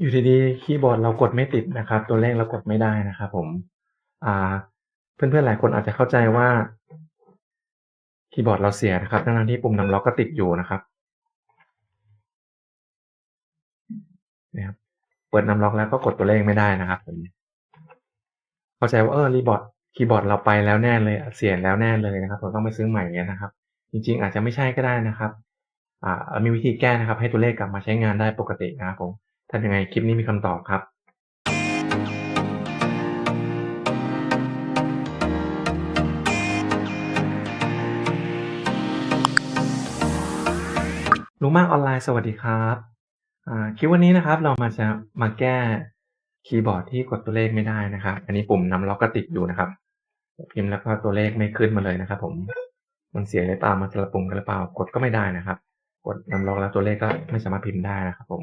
อยู่ดีๆคีย์บอร์ดเรากดไม่ติดนะครับ ตัวเลขเรากดไม่ได้นะครับผมอ่า เพื่อนๆหลายคนอาจจะเข้าใจว่าคีย์บอร์ดเราเสียนะครับทั้งที่ปุ่มนำล็อกก็ติดอยู่นะครับนะครับเปิดนำล็อกแล้วก็กดตัวเลขไม่ได้นะครับผมเข้าใจว่าเออรีบอร์ดคีย์บอร์ดเราไปแล้วแน่เลยเสียแล้วแน่เลยนะครับเราต้องไปซื้อใหม่เงี้ยนะครับ จริง ๆ อาจจะไม่ใช่ก็ได้นะครับ อ่ามีวิธีแก้นะครับ ให้ตัวเลขกลับมาใช้งานได้ปกตินะครับผม ถ้ายังไงคลิปนี้มีคำตอบครับรู้มากออนไลน์สวัสดีครับคลิปวันนี้นะครับเรามาจะมาแก้คีย์บอร์ดที่กดตัวเลขไม่ได้นะครับ อันนี้ปุ่มนำล็อกก็ติดอยู่นะครับ พิมพ์แล้วก็ตัวเลขไม่ขึ้นมาเลยนะครับ ผมมันเสียเลยตามมาสลับปุ่มกันหรือเปล่ากดก็ไม่ได้นะครับ กดนำล็อกแล้วตัวเลขก็ไม่สามารถพิมพ์ได้นะครับ ผม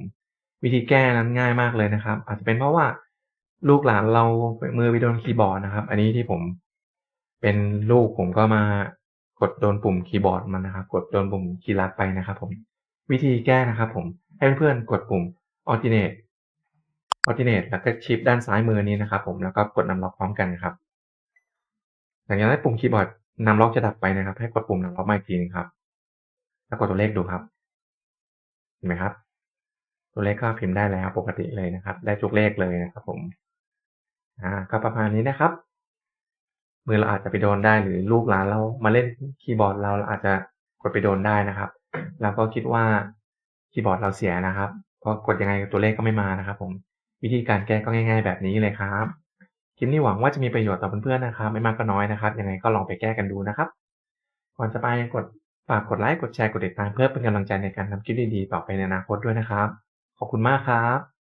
วิธีแก้นั้นง่ายมากเลยนะครับ อาจจะเป็นเพราะว่าลูกหลานเรามือไปโดนคีย์บอร์ดนะครับ อันนี้ที่ผมเป็นลูกผมก็มากดโดนปุ่มคีย์บอร์ดมันนะครับ กดโดนปุ่มคีย์ลัดไปนะครับ ผม วิธีแก้นะครับผมให้เพื่อนๆกดปุ่ม alternate alternate แล้วก็ชิปด้านซ้ายมือนี้นะครับ ผมแล้วก็กดนำล็อกพร้อมกันครับหลังจากนั้นปุ่มคีย์บอร์ดนำล็อกจะดับไปนะครับ ให้กดปุ่มนำล็อกมาอีกทีนึงครับ แล้วกดตัวเลขดูครับเห็นไหมครับ ตัวเลขก็พิมพ์ได้แล้วปกติเลยนะครับ ได้ทุกเลขเลยนะครับ ผม อ่า ก็ประมาณนี้นะครับ มือเราอาจจะไปโดนได้หรือลูกหลานเรามาเล่นคีย์บอร์ดเราเราอาจจะกดไปโดนได้นะครับ แล้วก็คิดว่าคีย์บอร์ดเราเสียนะครับเพราะกดยังไงตัวเลขก็ไม่มานะครับ ผม วิธีการแก้ก็ง่าย ๆ แบบนี้เลยครับคลิปนี้หวังว่าจะมีประโยชน์ต่อเพื่อนๆนะครับ ไม่มากก็น้อยนะครับ ยังไงก็ลองไปแก้กันดูนะครับ ก่อนจะไปกดฝากกดไลค์กดแชร์กดติดตามเพื่อเป็นกำลังใจในการทำคลิปดีๆต่อไปในอนาคตด้วยนะครับ ขอบคุณมากครับ